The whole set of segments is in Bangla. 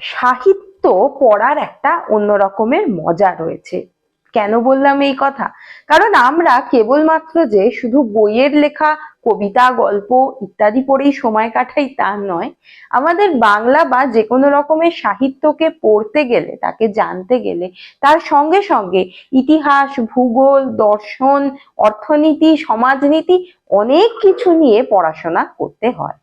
সাহিত্য পড়ার একটা অন্য রকমের মজা রয়েছে। কেন বললাম এই কথা? কারণ আমরা কেবলমাত্র যে শুধু বইয়ের লেখা, কবিতা, গল্প ইত্যাদি পড়েই সময় কাটাই তা নয়, আমাদের বাংলা বা যে কোনো রকমের সাহিত্যকে পড়তে গেলে, তাকে জানতে গেলে, তার সঙ্গে সঙ্গে ইতিহাস, ভূগোল, দর্শন, অর্থনীতি, সমাজনীতি অনেক কিছু নিয়ে পড়াশোনা করতে হয়।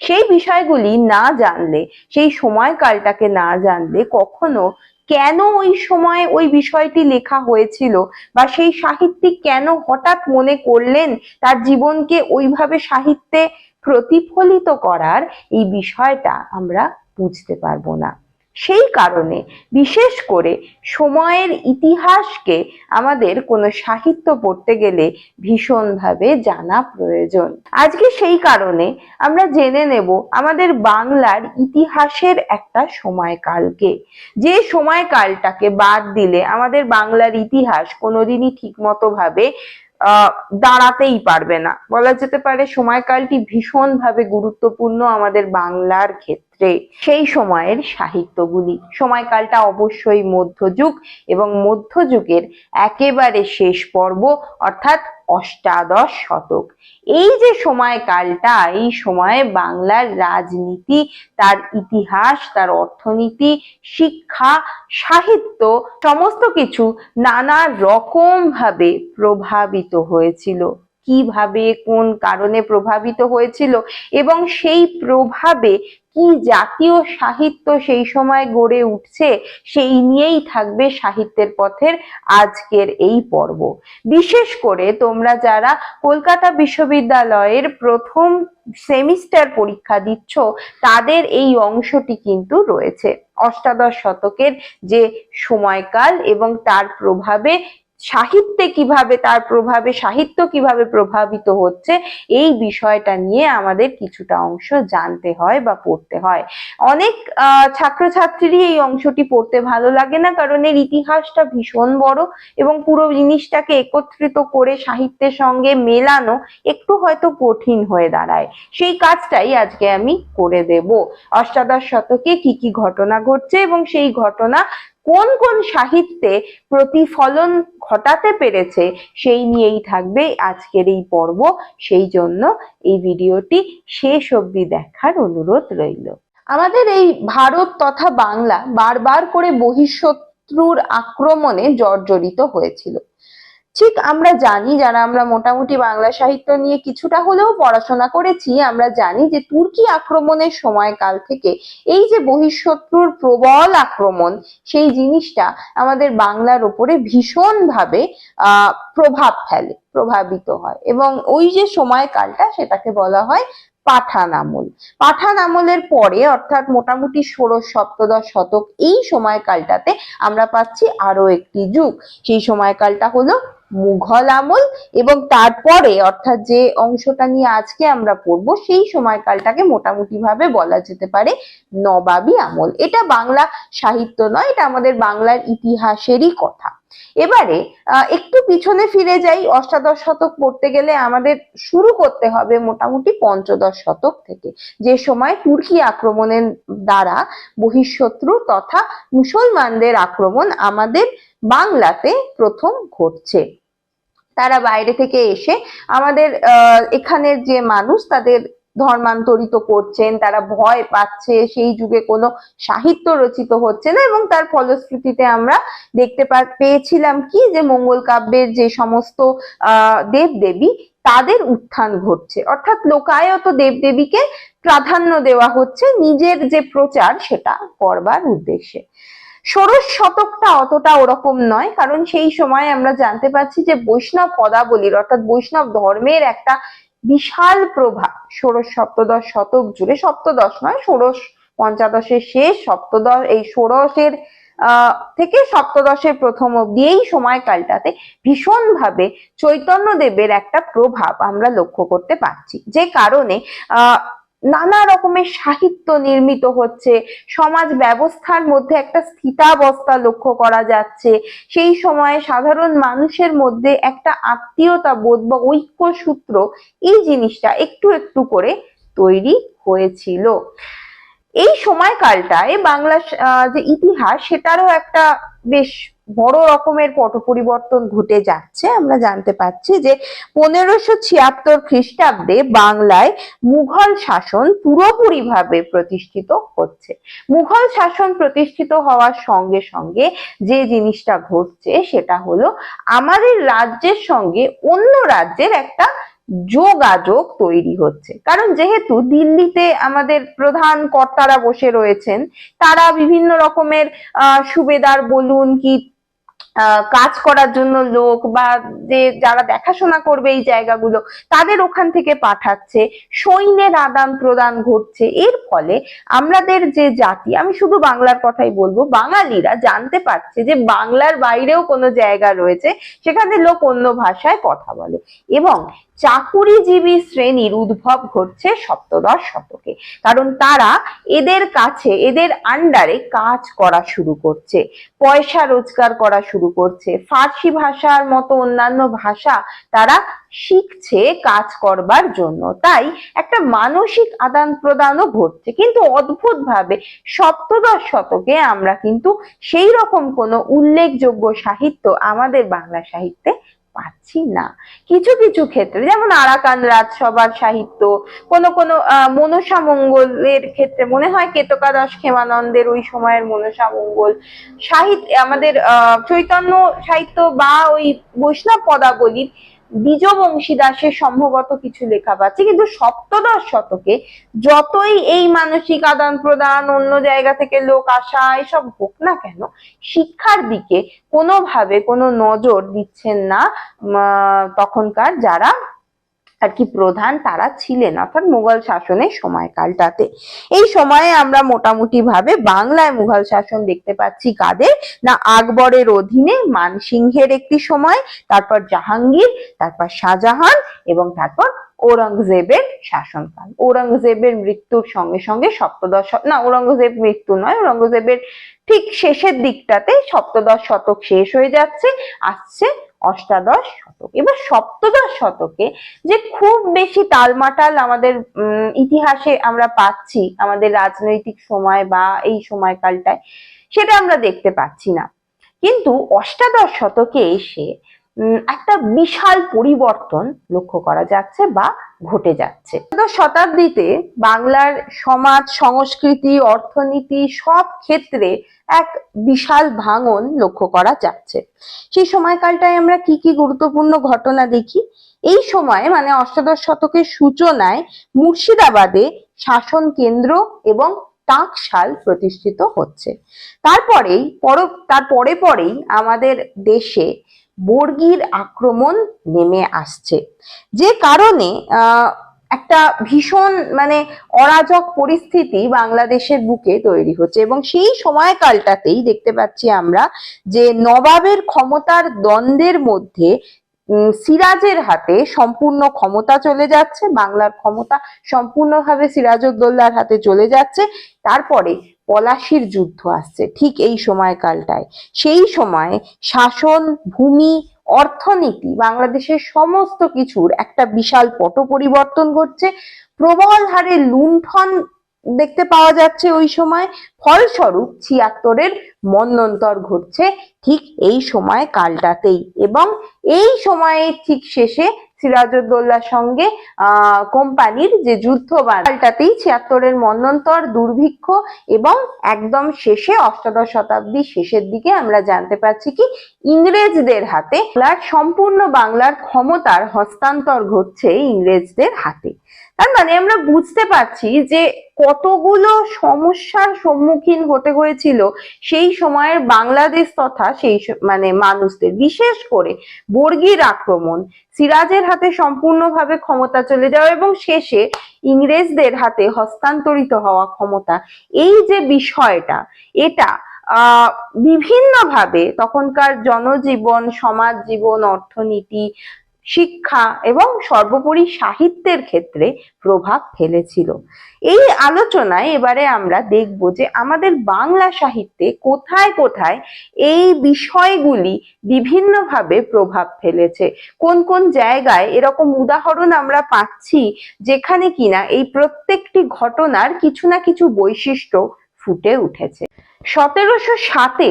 সেই বিষয়গুলি না জানলে, সেই সময়কালটাকে না জানলে কখনো কেন ওই সময় ওই বিষয়টি লেখা হয়েছিল বা সেই সাহিত্যিক কেন হঠাৎ মনে করলেন তার জীবনকে ওইভাবে সাহিত্যে প্রতিফলিত করার, এই বিষয়টা আমরা বুঝতে পারব না। সেই কারণে বিশেষ করে সময়ের ইতিহাসকে আমাদের কোনো সাহিত্য পড়তে গেলে ভীষণভাবে জানা প্রয়োজন। আজকে সেই কারণে আমরা জেনে নেব আমাদের বাংলার ইতিহাসের একটা সময়কালকে। যে সময়কালটাকে বাদ দিলে আমাদের বাংলার ইতিহাস কোনোদিনই ঠিকমতো ভাবে আহ দাঁড়াতেই পারবে না। বলা যেতে পারে সময়কালটি ভীষণভাবে গুরুত্বপূর্ণ আমাদের বাংলার ক্ষেত্রে। সেই সময়ের সাহিত্যগুলি। সময়কালটা অবশ্যই মধ্যযুগ এবং মধ্যযুগের একেবারে শেষ পর্ব, অর্থাৎ অষ্টাদশ শতক। এই যে সময়কালটা, এই সময়ে বাংলার রাজনীতি, তার ইতিহাস, তার অর্থনীতি, শিক্ষা, সাহিত্য, সমস্ত কিছু নানা রকম ভাবে প্রভাবিত হয়েছিল। কীভাবে, কোন কারণে প্রভাবিত হয়েছিল এবং সেই প্রভাবে কি জাতীয় সাহিত্য সেই সময় গড়ে উঠছে, সেই নিয়েই থাকবে সাহিত্যের পথের আজকের এই পর্ব। বিশেষ করে তোমরা যারা কলকাতা বিশ্ববিদ্যালয়ের প্রথম সেমিস্টার পরীক্ষা দিচ্ছ, তাদের এই অংশটি কিন্তু রয়েছে। অষ্টাদশ শতকের যে সময়কাল এবং তার প্রভাবে সাহিত্যে কীভাবে তার প্রভাবে, সাহিত্য কীভাবে প্রভাবিত হচ্ছে, এই বিষয়টা নিয়ে আমাদের কিছুটা অংশ জানতে হয় বা পড়তে হয়। অনেক ছাত্রছাত্রীরই এই অংশটি পড়তে ভালো লাগে না, কারণ এর ইতিহাসটা ভীষণ বড় এবং পুরো জিনিসটাকে একত্রিত করে সাহিত্যের সঙ্গে মেলানো একটু হয়তো কঠিন হয়ে দাঁড়ায়। সেই কাজটাই আজকে আমি করে দেব। অষ্টাদশ শতকে কি কি ঘটনা ঘটছে এবং সেই ঘটনা কোন কোন সাহিত্যে প্রতিফলন ঘটাতে পেরেছে সেই নিয়েই থাকবে আজকের এই পর্ব। সেই জন্য এই ভিডিওটি শেষ অবধি দেখার অনুরোধ রইল। আমাদের এই ভারত তথা বাংলা বারবার করে বহিঃশত্রুর আক্রমণে জর্জরিত হয়েছিল। ঠিক আমরা জানি, যারা আমরা মোটামুটি বাংলা সাহিত্য নিয়ে কিছুটা হলেও পড়াশোনা করেছি, আমরা জানি যে তুর্কি আক্রমণের সময়কাল থেকে এই যে বহিঃশত্রুর প্রবল আক্রমণ, সেই জিনিসটা আমাদের বাংলার ওপরে ভীষণভাবে প্রভাব ফেলে, প্রভাবিত হয়। এবং ওই যে সময়কালটা সেটাকে বলা হয় পাঠান আমল পাঠান আমলের পরে অর্থাৎ মোটামুটি ষোড়শ, সপ্তদশ শতক এই সময়কালটাতে আমরা পাচ্ছি আরও একটি যুগ। সেই সময়কালটা হলো মুঘল আমল এবং তারপরে অর্থাৎ যে অংশটা নিয়ে আজকে আমরা পড়ব, সেই সময়কালটাকে মোটামুটি ভাবে বলা যেতে পারে নবাবী আমল। এটা বাংলা সাহিত্য নয়, এটা আমাদের বাংলার ইতিহাসেরই কথা। এবারে একটু পিছনে ফিরে যাই, অষ্টাদশ শতক পড়তে গেলে আমাদের শুরু করতে হবে মোটামুটি পঞ্চদশ শতক থেকে। যে সময় তুর্কি আক্রমণের দ্বারা বহিঃশত্রু তথা মুসলমানদের আক্রমণ আমাদের বাংলাতে প্রথম ঘটছে। তারা বাইরে থেকে এসে আমাদের এখানের যে মানুষ তাদের ধর্মান্তরিত করছেন, তারা ভয় পাচ্ছে, সেই যুগে কোনো সাহিত্য রচিত হচ্ছে না এবং তার ফলশ্রুতিতে আমরা দেখতে পেয়েছিলাম কি যে মঙ্গল কাব্যের যে সমস্ত, আহ, দেবদেবী তাদের উত্থান ঘটছে। অর্থাৎ লোকায়ত দেবদেবীকে প্রাধান্য দেওয়া হচ্ছে নিজের যে প্রচার সেটা করবার উদ্দেশ্যে। ষোড়শ শতকটা অতটা ওরকম নয়, কারণ সেই সময় আমরা জানতে পারছি যে বৈষ্ণব পদাবলীর অর্থাৎ বৈষ্ণব ধর্মের একটা বিশাল প্রভাব, ষোড়শ সপ্তদশ শতক জুড়ে, সপ্তদশ নয়, ষোড়শ পঞ্চাদশের শেষ সপ্তদশ, এই ষোড়শের থেকে সপ্তদশের প্রথম অব্দি এই সময়কালটাতে ভীষণভাবে চৈতন্য দেবের একটা প্রভাব আমরা লক্ষ্য করতে পারছি। যে কারণে নানা রকমের সাহিত্য নির্মিত হচ্ছে। সমাজ ব্যবস্থার মধ্যে একটা স্থিতাবস্থা লক্ষ্য করা যাচ্ছে। সেই সময়ে সাধারণ মানুষের মধ্যে একটা আত্মীয়তা বোধ বা ঐক্য সূত্র এই জিনিসটা একটু একটু করে তৈরি হয়েছিল। এই সময়কালটায় বাংলা যে ইতিহাস, সেটারও একটা বেশ বড় রকমের পট পরিবর্তন ঘটে যাচ্ছে। আমরা জানতে পাচ্ছি যে পনেরোশো ছিয়াত্তর খ্রিস্টাব্দে বাংলায় মুঘল শাসন পুরোপুরিভাবে প্রতিষ্ঠিত হচ্ছে। মুঘল শাসন প্রতিষ্ঠিত হওয়ার সঙ্গে সঙ্গে যে জিনিসটা ঘটছে সেটা হলো আমাদের রাজ্যের সঙ্গে অন্য রাজ্যের একটা যোগাযোগ তৈরি হচ্ছে। কারণ যেহেতু দিল্লিতে আমাদের প্রধান কর্তারা বসে রয়েছেন, তারা বিভিন্ন রকমের, আহ, সুবেদার বলুন কি কাজ করার জন্য লোক বা যে যারা দেখাশোনা করবে এই জায়গাগুলো, তাদের ওখান থেকে পাঠাচ্ছে, সৈন্যের আদান প্রদান ঘটছে। এর ফলে আমাদের যে জাতি, আমি শুধু বাংলার কথাই বলব, বাঙালিরা জানতে পারছে যে বাংলার বাইরেও কোনো জায়গা রয়েছে, সেখানে লোক অন্য ভাষায় কথা বলে। এবং চাকুরিজীবী শ্রেণির উদ্ভব ঘটছে সপ্তদশ শতকে। কারণ তারা এদের কাছে, এদের আন্ডারে কাজ করা শুরু করছে, পয়সা রোজগার করা শুরু করছে। ফার্সি ভাষার মতো অন্যান্য ভাষা তারা শিখছে কাজ করবার জন্য। তাই একটা মানসিক আদান প্রদানও ঘটছে। কিন্তু অদ্ভুত ভাবে সপ্তদশ শতকে আমরা কিন্তু সেই রকম কোনো উল্লেখযোগ্য সাহিত্য আমাদের বাংলা সাহিত্যে পাচ্ছি না। কিছু কিছু ক্ষেত্রে, যেমন আরাকান রাজসভার সাহিত্য, কোন কোন মনসা মঙ্গলের ক্ষেত্রে, মনে হয় কেতকা কেতকাদাস ক্ষেমানন্দের ওই সময়ের মনসা মঙ্গল সাহিত্য আমাদের চৈতন্য সাহিত্য বা ওই বৈষ্ণব পদাবলীর বীজবংশী দাসের সম্ভবত কিছু লেখা পাচ্ছি কিন্তু সপ্তদশ শতকে যতই এই মানসিক আদান প্রদান, অন্য জায়গা থেকে লোক আসা, এসব হোক না কেন, শিক্ষার দিকে কোনোভাবে কোনো নজর দিচ্ছেন না তখনকার যারা আর কি প্রধান তারা ছিলেন, অর্থাৎ মুঘল শাসনের সময়কালটাতে। এই সময়ে আমরা মোটামুটি ভাবে বাংলায় মুঘল শাসন দেখতে পাচ্ছি কাদের? না আকবরের অধীনে, মানসিংহের একটি সময়, তারপর জাহাঙ্গীর, তারপর শাহজাহান এবং তারপর ঔরঙ্গজেবের শাসনকাল। ঔরঙ্গজেবের মৃত্যুর সঙ্গে সঙ্গে সপ্তদশ না, ঔরঙ্গজেব মৃত্যু নয়, ঔরঙ্গজেবের ঠিক শেষের দিকটাতে সপ্তদশ শতক শেষ হয়ে যাচ্ছে, আসছে অষ্টাদশ শতক। এবার সপ্তদশ শতকে যে খুব বেশি তালমাটাল আমাদের ইতিহাসে আমরা পাচ্ছি আমাদের রাজনৈতিক সময় বা এই সময়কালটায়, সেটা আমরা দেখতে পাচ্ছি না। কিন্তু অষ্টাদশ শতকে এসে একটা বিশাল পরিবর্তন লক্ষ্য করা যাচ্ছে বা ঘটে যাচ্ছে। শতাব্দীতে বাংলার সমাজ, সংস্কৃতি, অর্থনীতি সব ক্ষেত্রে এক বিশাল ভাঙন লক্ষ্য করা যাচ্ছে। সেই সময়কালটায় আমরা কি কি গুরুত্বপূর্ণ ঘটনা দেখি? এই সময়ে মানে অষ্টাদশ শতকের সূচনায় মুর্শিদাবাদে শাসন কেন্দ্র এবং টাকশাল প্রতিষ্ঠিত হচ্ছে। তারপরেই পর, তার পরে পরেই আমাদের দেশে বর্গীর আক্রমণ নেমে আসছে। যে কারণে একটা ভীষণ মানে অরাজক পরিস্থিতি বাংলাদেশের বুকে তৈরি হচ্ছে এবং সেই সময়কালটাতেই দেখতে পাচ্ছি আমরা যে নবাবের ক্ষমতার দ্বন্দ্বের মধ্যে সিরাজের হাতে সম্পূর্ণ ক্ষমতা চলে যাচ্ছে, বাংলার ক্ষমতা সম্পূর্ণভাবে সিরাজউদ্দৌলার হাতে চলে যাচ্ছে। তারপরে পলাশির যুদ্ধ আসছে, ঠিক এই সময়কালটায়। সেই সময় শাসন, ভূমি, অর্থনীতি, বাংলাদেশের সমস্ত কিছুর একটা বিশাল পট পরিবর্তন ঘটছে। প্রবল হারে লুণ্ঠন দেখতে পাওয়া যাচ্ছে ওই সময়। ফলস্বরূপ ছিয়াত্তরের মন্বন্তর ঘটছে ঠিক এই সময় কালটাতেই এবং এই সময়ে ঠিক শেষে সিরাজউদ্দৌলার সঙ্গে কোম্পানির যে যুদ্ধ ছিয়াত্তরের মন্নন্তর দুর্ভিক্ষ এবং একদম শেষে অষ্টাদশ শতাব্দীর শেষের দিকে আমরা জানতে পারছি কি ইংরেজদের হাতে সম্পূর্ণ বাংলার ক্ষমতার হস্তান্তর ঘটছে ইংরেজদের হাতে। তার মানে আমরা বুঝতে পারছি যে কতগুলো সমস্যার সম্মুখীন হতে হয়েছিল সেই সময়ের বাংলাদেশ তথা সেই মানে মানুষদের। বিশেষ করে বর্গীর আক্রমণ, সিরাজের হাতে সম্পূর্ণভাবে ক্ষমতা চলে যাওয়া এবং শেষে ইংরেজদের হাতে হস্তান্তরিত হওয়া ক্ষমতা। এই যে বিষয়টা, এটা বিভিন্নভাবে তখনকার জনজীবন, সমাজ জীবন, অর্থনীতি শিক্ষা এবং সর্বোপরি সাহিত্যের ক্ষেত্রে প্রভাব ফেলেছিল। এই আলোচনায় এবারে আমরা দেখব যে আমাদের বাংলা সাহিত্যে কোথায় কোথায় এই বিষয়গুলি বিভিন্নভাবে প্রভাব ফেলেছে। কোন কোন জায়গায় এরকম উদাহরণ আমরা পাচ্ছি যেখানে কিনা এই প্রত্যেকটি ঘটনার কিছু না কিছু বৈশিষ্ট্য ফুটে উঠেছে। সতেরোশো সাতে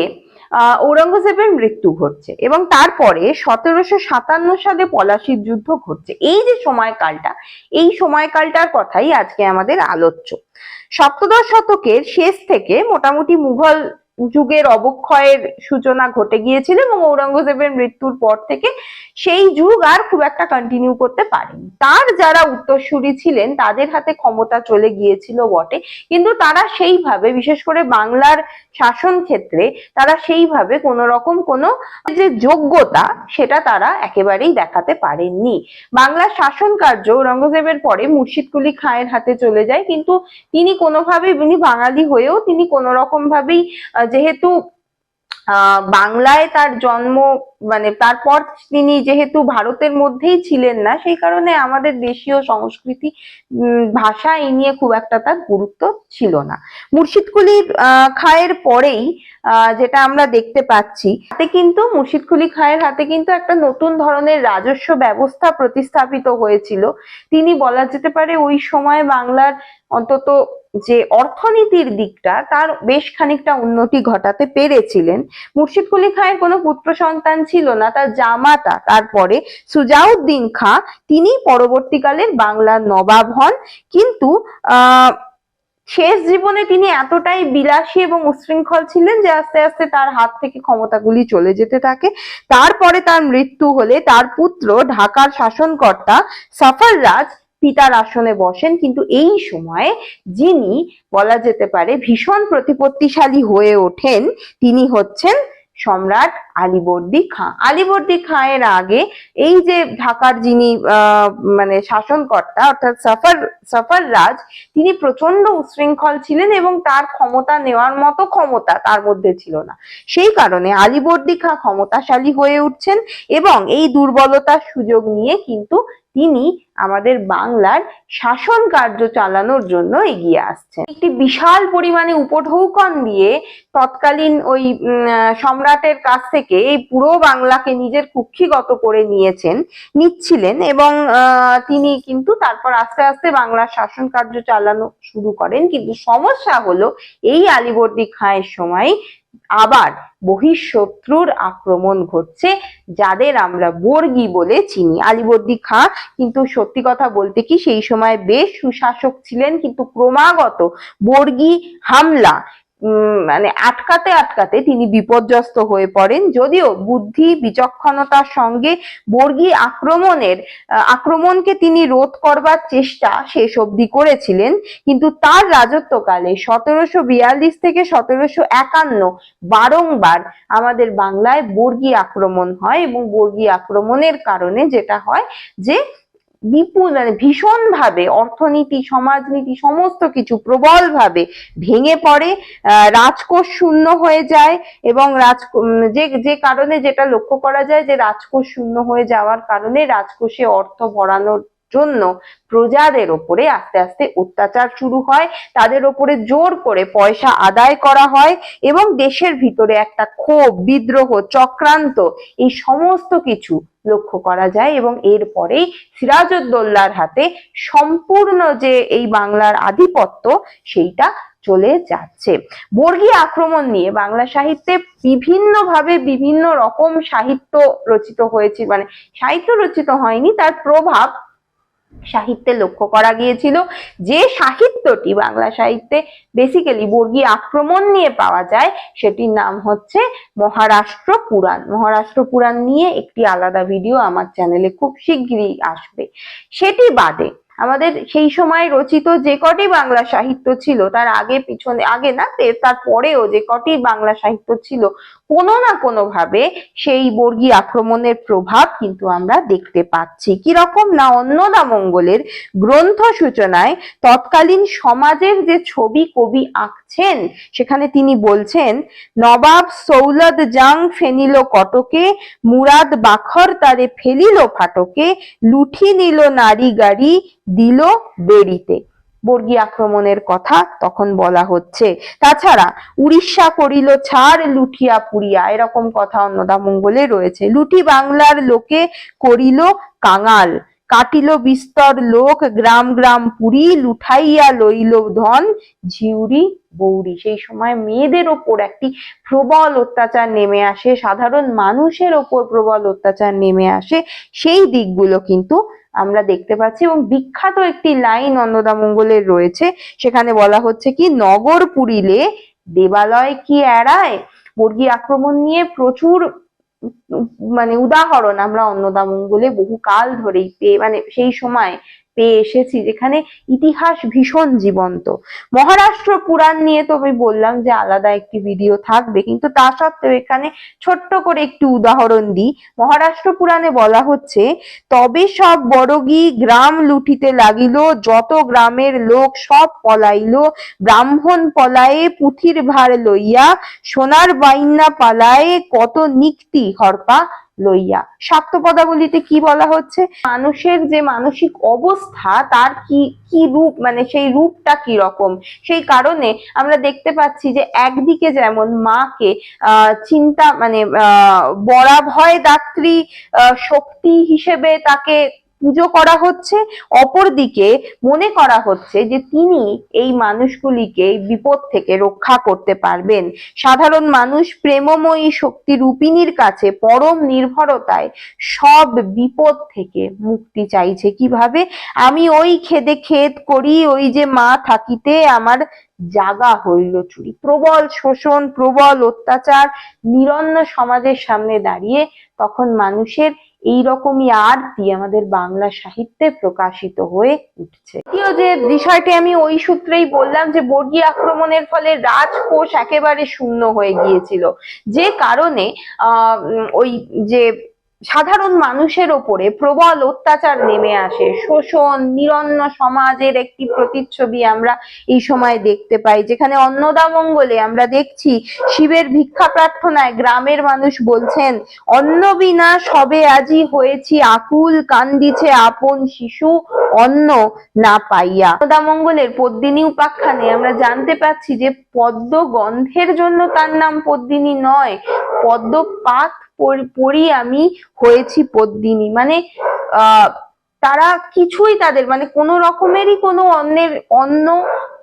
ঔরঙ্গজেবের মৃত্যু ঘটছে এবং তারপরে সতেরোশো সাতান্ন সালে পলাশির যুদ্ধ ঘটছে। এই যে সময়কালটা, এই সময়কালটার কথাই আজকে আমাদের আলোচ্য। সপ্তদশ শতকের শেষ থেকে মোটামুটি মুঘল যুগের অবক্ষয়ের সূচনা ঘটে গিয়েছিল এবং ঔরঙ্গজেবের মৃত্যুর পর থেকে সেই যুগ আর খুব একটা কন্টিনিউ করতে পারেনি। তার যারা উত্তরসূরি ছিলেন, তাদের হাতে ক্ষমতা চলে গিয়েছিল বটে। কিন্তু তারা সেইভাবে, বিশেষ করে বাংলার শাসন ক্ষেত্রে তারা সেইভাবে কোনো রকম কোনো যে যোগ্যতা, সেটা তারা একেবারেই দেখাতে পারেননি। বাংলার শাসন কার্য ঔরঙ্গজেবের পরে মুর্শিদ কুলি খাঁয়ের হাতে চলে যায়, কিন্তু তিনি কোনোভাবেই তিনি বাঙালি হয়েও তিনি কোনো রকম ভাবেই যেহেতু বাংলায় তার জন্ম মানে তারপর তিনি যেহেতু ভারতের মধ্যেই ছিলেন না সেই কারণে আমাদের দেশীয় সংস্কৃতি ভাষা এই নিয়ে খুব একটা তার গুরুত্ব ছিল না। মুর্শিদ কুলির আহ, খায়ের পরেই যেটা আমরা দেখতে পাচ্ছি তাতে কিন্তু মুর্শিদ কুলি খায়ের হাতে কিন্তু একটা নতুন ধরনের রাজস্ব ব্যবস্থা প্রতিস্থাপিত হয়েছিল। তিনি বলা যেতে পারে ওই সময় বাংলার অন্তত যে অর্থনীতির দিকটা তার বেশ খানিকটা উন্নতি ঘটাতে পেরেছিলেন। মুর্শিদ কুলি খাঁয়ের কোনো পুত্র সন্তান ছিল না, তার জামাতা। তারপরে সুজাউদ্দিন খাঁ তিনি পরবর্তীকালে বাংলার নবাব হন। কিন্তু শেষ জীবনে তিনি এতটাই বিলাসী এবং উচ্ছৃঙ্খল ছিলেন যে আস্তে আস্তে তার হাত থেকে ক্ষমতাগুলি চলে যেতে থাকে। তারপরে তার মৃত্যু হলে তার পুত্র, ঢাকার শাসনকর্তা সফররাজ পিতার আসনে বসেন, কিন্তু এই সময়ে যিনি বলা যেতে পারে ভীষণ প্রতিপত্তিশালী হয়ে ওঠেন, তিনি হচ্ছেন সম্রাট আলীবর্দী খাঁ। আলীবর্দী খাঁ এর আগে এই যে ঢাকার যিনি মানে শাসনকর্তা, অর্থাৎ সফর সফর রাজ তিনি প্রচণ্ড উচ্ছৃঙ্খল ছিলেন এবং তার ক্ষমতা নেওয়ার মতো ক্ষমতা তার মধ্যে ছিল না। সেই কারণে আলীবর্দী খাঁ ক্ষমতাশালী হয়ে উঠছেন এবং এই দুর্বলতার সুযোগ নিয়ে কিন্তু তিনি আমাদের বাংলার শাসন কার্য চালানোর জন্য এগিয়ে আসছেন। একটি বিশাল পরিমাণে উপঢৌকন দিয়ে তৎকালীন ওই সম্রাটের কাছ থেকে এই পুরো বাংলাকে নিজের কুক্ষিগত করে নিয়েছেন, নিচ্ছিলেন এবং তিনি কিন্তু তারপর আস্তে আস্তে বাংলার শাসন কার্য চালানো শুরু করেন। কিন্তু সমস্যা হলো এই আলীবর্দী খাঁয়ের সময় আবার বহিঃশত্রুর আক্রমণ ঘটছে, যাদের আমরা বর্গী বলে চিনি। আলীবর্দী খাঁ কিন্তু সত্যি কথা বলতে কি সেই সময় বেশ সুশাসক ছিলেন, কিন্তু ক্রমাগত বর্গী হামলা মানে আটকাতে আটকাতে তিনি বিপর্যস্ত হয়ে পড়েন। যদিও বুদ্ধি বিচক্ষণতার সঙ্গে বর্গী আক্রমণের আক্রমণকে তিনি রোধ করবার চেষ্টা শেষ অবধি করেছিলেন। কিন্তু তার রাজত্বকালে সতেরোশো বিয়াল্লিশ থেকে সতেরোশো একান্ন বারংবার আমাদের বাংলায় বর্গী আক্রমণ হয় এবং বর্গী আক্রমণের কারণে যেটা হয় যে বিপুল মানে ভীষণ ভাবে অর্থনীতি, সমাজনীতি, সমস্ত কিছু প্রবল ভাবে ভেঙে পড়ে রাজকোষ শূন্য হয়ে যায় এবং রাজ যে যে কারণে যেটা লক্ষ্য করা যায় যে রাজকোষ শূন্য হয়ে যাওয়ার কারণে রাজকোষে অর্থ ভরানোর জন্য প্রজাদের ওপরে আস্তে আস্তে অত্যাচার শুরু হয়, তাদের ওপরে জোর করে পয়সা আদায় করা হয় এবং দেশের ভিতরে একটা ক্ষোভ, বিদ্রোহ, চক্রান্ত এই সমস্ত কিছু লক্ষ্য করা যায় এবং এরপরেই সিরাজউদ্দৌলার হাতে সম্পূর্ণ যে এই বাংলার আধিপত্য সেইটা চলে যাচ্ছে। বর্গী আক্রমণ নিয়ে বাংলা সাহিত্যে বিভিন্নভাবে বিভিন্ন রকম সাহিত্য রচিত হয়েছে মানে সাহিত্য রচিত হয়নি, তার প্রভাব সাহিত্যে লক্ষ্য করা গিয়েছিল। যে সাহিত্যটি বাংলা সাহিত্যে বেসিক্যালি বর্গীয় আক্রমণ নিয়ে পাওয়া যায়, সেটির নাম হচ্ছে মহারাষ্ট্র পুরাণ। মহারাষ্ট্র পুরাণ নিয়ে একটি আলাদা ভিডিও আমার চ্যানেলে খুব শীঘ্রই আসবে। সেটি বাদে আমাদের সেই সময় রচিত যে কটি বাংলা সাহিত্য ছিল, তার আগে পিছনে, আগে না তার পরেও যে কটি বাংলা সাহিত্য ছিল, কোনো না কোনো ভাবে সেই বর্গী আক্রমণের প্রভাব কিন্তু আমরা দেখতে পাচ্ছি। কীরকম না অন্নদামঙ্গলের গ্রন্থ সূচনায় তৎকালীন সমাজের যে ছবি কবি আঁকছেন, সেখানে তিনি বলছেন, নবাব সৌলদ জাং ফেনিল কটকে, মুরাদ বাখর তারে ফেলিল ফাটকে, লুঠি নিল নারী গাড়ি দিল বেড়িতে বর্গী আক্রমণের কথা তখন বলা হচ্ছে। তাছাড়া উড়িষ্যা করিল ছাড় লুঠিয়া পুরিয়া এরকম কথা অন্নদামঙ্গলে রয়েছে। লুঠি বাংলার লোকে করিল কাঙাল, কাটিল বিস্তর লোক, গ্রাম গ্রাম পুরি, লুঠাইয়া লইল ধন ঝিউরি বৌরি সেই সময় মেয়েদের ওপর একটি প্রবল অত্যাচার নেমে আসে, সাধারণ মানুষের ওপর প্রবল অত্যাচার নেমে আসে। সেই দিকগুলো কিন্তু আমরা দেখতে পাচ্ছি এবং বিখ্যাত একটি লাইন অন্নদামঙ্গলের রয়েছে। সেখানে বলা হচ্ছে কি, নগর পুরিলে দেবালয় কি এড়ায়? বর্গী আক্রমণ নিয়ে প্রচুর মানে উদাহরণ আমরা অন্নদামঙ্গলে বহু কাল ধরেই পেয়ে মানে সেই সময় পেয়ে এসেছি, যেখানে ইতিহাস ভীষণ জীবন্ত। মহারাষ্ট্র পুরাণ নিয়ে তো আমি বললাম যে আলাদা একটি ভিডিও থাকবে, কিন্তু তা সত্ত্বেও এখানে ছোট্ট করে একটি উদাহরণ দিই। মহারাষ্ট্র পুরাণে বলা হচ্ছে, তবে সব বড়গি গ্রাম লুটিতে লাগিল, যত গ্রামের লোক সব পলাইল, ব্রাহ্মণ পলায়ে পুথির ভার লইয়া, সোনার বাইন্না পালায়ে কত নিক্তি হরপা লইয়া। সাপ্ত পদাবলিতে কি বলা হচ্ছে? মানুষের যে মানসিক অবস্থা, তার কি কি রূপ মানে সেই রূপটা কি রকম? সেই কারণে আমরা দেখতে পাচ্ছি যে একদিকে যেমন মাকে চিন্তা মানে আহ বরা ভয় দাত্রী শক্তি হিসেবে তাকে পুজো করা হচ্ছে, অপরদিকে মনে করা হচ্ছে যে তিনি এই মানুষগুলিকে বিপদ থেকে রক্ষা করতে পারবেন। সাধারণ মানুষ প্রেমময়ী শক্তি রূপিণীর কাছে পরম নির্ভরতায় সব বিপদ থেকে মুক্তি চাইছে কীভাবে? আমি ওই খেদে খেদ করি, ওই যে মা থাকিতে আমার জাগা হইল চুরি। প্রবল শোষণ, প্রবল অত্যাচার নিরন্ন সমাজের সামনে দাঁড়িয়ে তখন মানুষের এইরকমই আরতি আমাদের বাংলা সাহিত্যে প্রকাশিত হয়ে উঠছে। তৃতীয় যে বিষয়টি আমি ওই সূত্রেই বললাম যে বর্গী আক্রমণের ফলে রাজকোষ একেবারে শূন্য হয়ে গিয়েছিল। যে কারণে ওই যে সাধারণ মানুষের ওপরে প্রবল অত্যাচার নেমে আসে। শোষণ, নিরন্ন সমাজের একটি প্রতিচ্ছবি আমরা এই সময় দেখতে পাই, যেখানে অন্নদামঙ্গলে আমরা দেখছি শিবের ভিক্ষা প্রার্থনায় গ্রামের মানুষ বলছেন, অন্ন বিনা সবে আজি হয়েছি, আকুল কান্দিছে আপন শিশু অন্ন না পাইয়া। অন্নদামঙ্গলের পদ্মিনী উপাখ্যানে আমরা জানতে পাচ্ছি যে পদ্ম গন্ধের জন্য তার নাম পদ্মিনী নয় পদ্ম পাত পরি আমি হয়েছি পদ্মিনী। মানে তারা কিছুই তাদের মানে কোনো রকমেরই কোনো অন্যের অন্য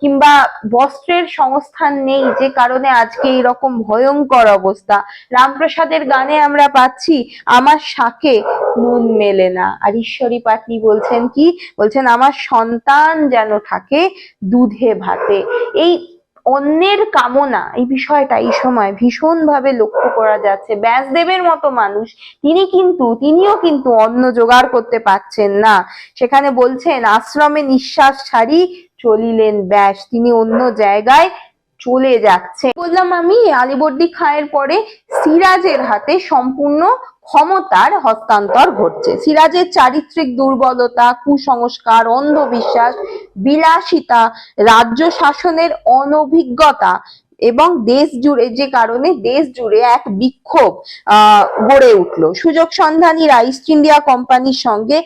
কিংবা বস্ত্রের সংস্থান নেই যে কারণে আজকে এইরকম ভয়ঙ্কর অবস্থা। রামপ্রসাদের গানে আমরা পাচ্ছি, আমার শাকে নুন মেলে না। আর ঈশ্বরী পাটনি বলছেন কি? বলছেন, আমার সন্তান যেন থাকে দুধে ভাতে। এই অন্যের কামনা, এই বিষয়টা এই সময় ভীষণ ভাবে লক্ষ্য করা যাচ্ছে। ব্যাসদেবের মতো মানুষ, তিনি কিন্তু, তিনিও কিন্তু অন্ন জোগাড় করতে পারছেন না। সেখানে বলছেন, আশ্রমে নিঃশ্বাস ছাড়ি চলিলেন ব্যাস। তিনি অন্য জায়গায় চলে যাচ্ছে বললাম, আমি আলিবর্দি খাঁয়ের পরে সিরাজের হাতে সম্পূর্ণ ক্ষমতার হস্তান্তর ঘটছে। সিরাজের চারিত্রিক দুর্বলতা, কুসংস্কার, অন্ধবিশ্বাস, বিলাসিতা, রাজ্য শাসনের অনভিজ্ঞতা এবং দেশ জুড়ে যে কারণে দেশ জুড়ে এক বিক্ষোভ গড়ে উঠল। সুযোগ সন্ধানীরা ইস্ট ইন্ডিয়া কোম্পানির সঙ্গে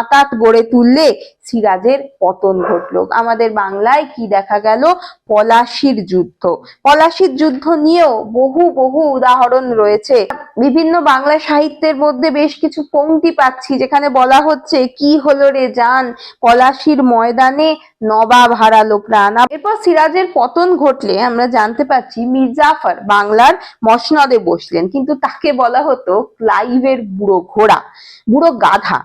আতাত গড়ে তুললে সিরাজের পতন ঘটলো। আমাদের বাংলায় কি দেখা গেল? পলাশির যুদ্ধ। পলাশির যুদ্ধ নিয়েও বহু বহু উদাহরণ রয়েছে। বিভিন্ন বাংলা সাহিত্যের মধ্যে বেশ কিছু পংক্তি পাচ্ছি, যেখানে বলা হচ্ছে, কি হলো রে যান পলাশির ময়দানে নবাব হারালো প্রাণ। এরপর সিরাজের পতন ঘটলে আমরা জানতে পারছি, মির্জাফর বাংলার মসনদে বসলেন, কিন্তু তাকে বলা হতো ক্লাইভের বুড়ো ঘোড়া, বুড়ো গাধা।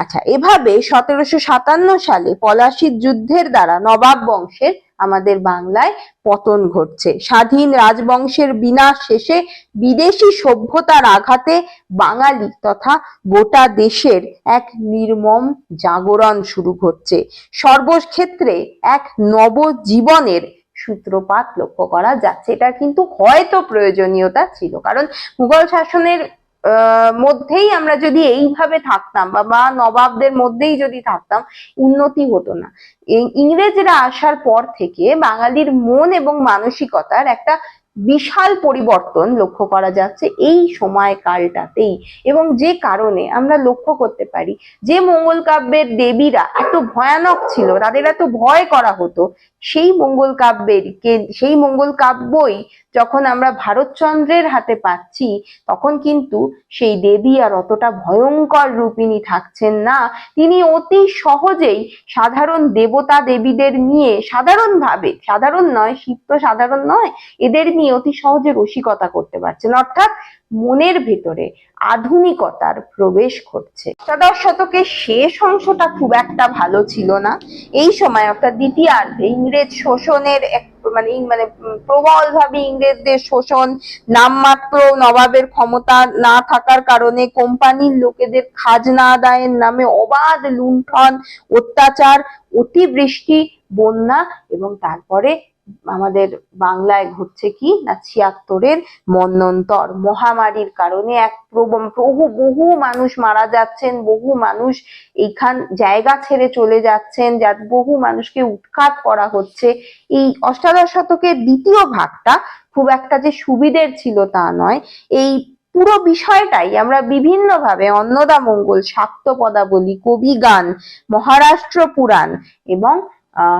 আচ্ছা এভাবে সতেরোশো সাতান্ন সালে পলাশির যুদ্ধের দ্বারা নবাব বংশের আমাদের বাংলায় পতন ঘটছে। স্বাধীন রাজবংশের বিনাশ শেষে বিদেশি সভ্যতার আঘাতে বাঙালি তথা গোটা দেশের এক নির্মম জাগরণ শুরু ঘটছে। সর্বক্ষেত্রে এক নবজীবনের সূত্রপাত লক্ষ্য করা যাচ্ছে। এটা কিন্তু হয়তো প্রয়োজনীয়তা ছিল। কারণ মুঘল শাসনের মধ্যেই আমরা যদি এইভাবে থাকতাম বা মা নবাবদের মধ্যেই যদি থাকতাম, উন্নতি হতো না। ইংরেজরা আসার পর থেকে বাঙালির মন এবং মানসিকতার একটা বিশাল পরিবর্তন লক্ষ্য করা যাচ্ছে এই সময়কালটাতেই। এবং যে কারণে আমরা লক্ষ্য করতে পারি যে মঙ্গল কাব্যের দেবীরা এত ভয়ানক ছিল, তাদের এত ভয় করা হতো, সেই মঙ্গল কাব্যের সেই মঙ্গল কাব্যই যখন আমরা ভারতচন্দ্রের হাতে পাচ্ছি, তখন কিন্তু সেই দেবী আর অতটা ভয়ঙ্কর রূপিণী থাকছেন না। তিনি অতি সহজেই সাধারণ দেবতা দেবীদের নিয়ে, সাধারণভাবে, সাধারণ নয়, শিব তো সাধারণ নয়, এদের নিয়ে অতি সহজে রসিকতা করতে পারছেন। অর্থাৎ মনের ভেতরে আধুনিকতার প্রবেশ ঘটছে। অষ্টাদশ শতকের শেষ অংশটা খুব একটা ভালো ছিল না। এই সময় অর্থাৎ দ্বিতীয়ার্ধে ইংরেজ শোষণের এক মানে মানে প্রবল ভাবে ইংরেজদের শোষণ, নামমাত্র নবাবের ক্ষমতা না থাকার কারণে কোম্পানির লোকেদের খাজনা আদায়ের নামে অবাধ লুণ্ঠন, অত্যাচার, অতিবৃষ্টি, বন্যা এবং তারপরে আমাদের বাংলায় ঘটছে কি? না, ছিয়াত্তরের মন্বন্তর মহামারীর কারণে এক বহু বহু মানুষ মারা যাচ্ছেন, বহু মানুষ এইখান জায়গা ছেড়ে চলে যাচ্ছেন যা বহু মানুষকে উৎখাত করা হচ্ছে। এই অষ্টাদশ শতকের দ্বিতীয় ভাগটা খুব একটা যে সুবিধের ছিল তা নয়। এই পুরো বিষয়টাই আমরা বিভিন্নভাবে অন্নদা মঙ্গল শাক্ত পদাবলী কবি গান, মহারাষ্ট্র পুরাণ এবং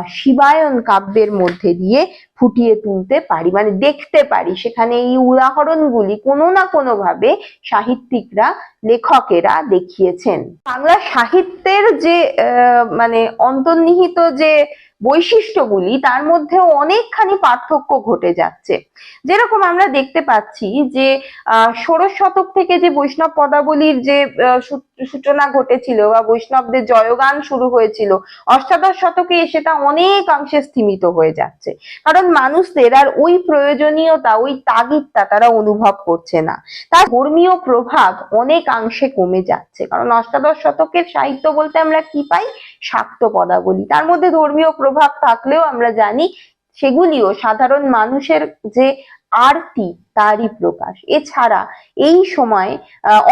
শিবায়ন কাব্যের মধ্যে দিয়ে ফুটিয়ে তুলতে পারি মানে দেখতে পারি। সেখানে এই উদাহরণগুলি কোনো না কোনো ভাবে সাহিত্যিকরা লেখকেরা দেখিয়েছেন। বাংলা সাহিত্যের যে মানে অন্তর্নিহিত যে বৈশিষ্ট্যগুলি তার মধ্যেও অনেকখানি পার্থক্য ঘটে যাচ্ছে। যেরকম আমরা দেখতে পাচ্ছি যে আহ ষোড়শ শতক থেকে যে বৈষ্ণব পদাবলীর যে আহ, সূ- সূচনা ঘটেছিল বা বৈষ্ণবদের জয়গান শুরু হয়েছিল। অষ্টাদশ শতকে সেটা অনেকাংশে স্থিমিত হয়ে যাচ্ছে। কারণ মানুষদের আর ওই প্রয়োজনীয়তা, ওই তাগিদটা তারা অনুভব করছে না। তার ধর্মীয় প্রভাব অনেকাংশে কমে যাচ্ছে। কারণ অষ্টাদশ শতকের সাহিত্য বলতে আমরা কি পাই? শাক্ত পদাবলী। তার মধ্যে ধর্মীয় প্রভাব থাকলেও আমরা জানি সেগুলিও সাধারণ মানুষের যে আরতি তারই প্রকাশ। এছাড়া এই সময়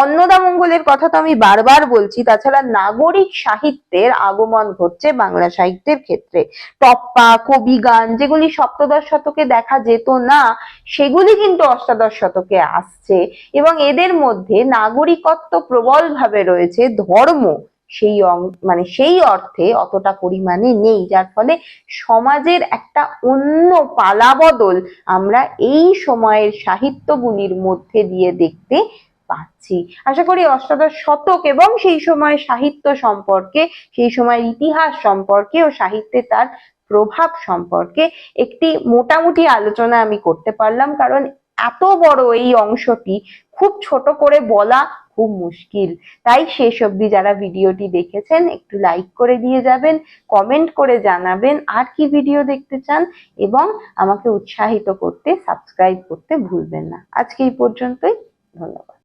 অন্নদা মঙ্গলের কথা তো আমি বারবার বলছি, তাছাড়া নাগরিক সাহিত্যের আগমন ঘটছে বাংলা সাহিত্যের ক্ষেত্রে। টপ্পা, কবি গান, যেগুলি সপ্তদশ শতকে দেখা যেত না, সেগুলি কিন্তু অষ্টাদশ শতকে আসছে। এবং এদের মধ্যে নাগরিকত্ব প্রবলভাবে রয়েছে ধর্ম সেই অং- মানে সেই অর্থে অতটা পরিমাণে নেই, যার ফলে সমাজের একটা অন্য পালাবদল আমরা এই সময়ের সাহিত্যগুলির মধ্যে দিয়ে দেখতে পাচ্ছি। আশা করি অষ্টাদশ শতক এবং সেই সময় সাহিত্য সম্পর্কে, সেই সময়ের ইতিহাস সম্পর্কে ও সাহিত্যে তার প্রভাব সম্পর্কে একটি মোটামুটি আলোচনা আমি করতে পারলাম, কারণ এত বড় এই অংশটি খুব ছোট করে বলা খুব মুশকিল। তাই শেষ অবধি যারা ভিডিওটি দেখেছেন, একটু লাইক করে দিয়ে যাবেন কমেন্ট করে জানাবেন আর কি ভিডিও দেখতে চান এবং আমাকে উৎসাহিত করতে সাবস্ক্রাইব করতে ভুলবেন না। আজকে এই পর্যন্তই, ধন্যবাদ।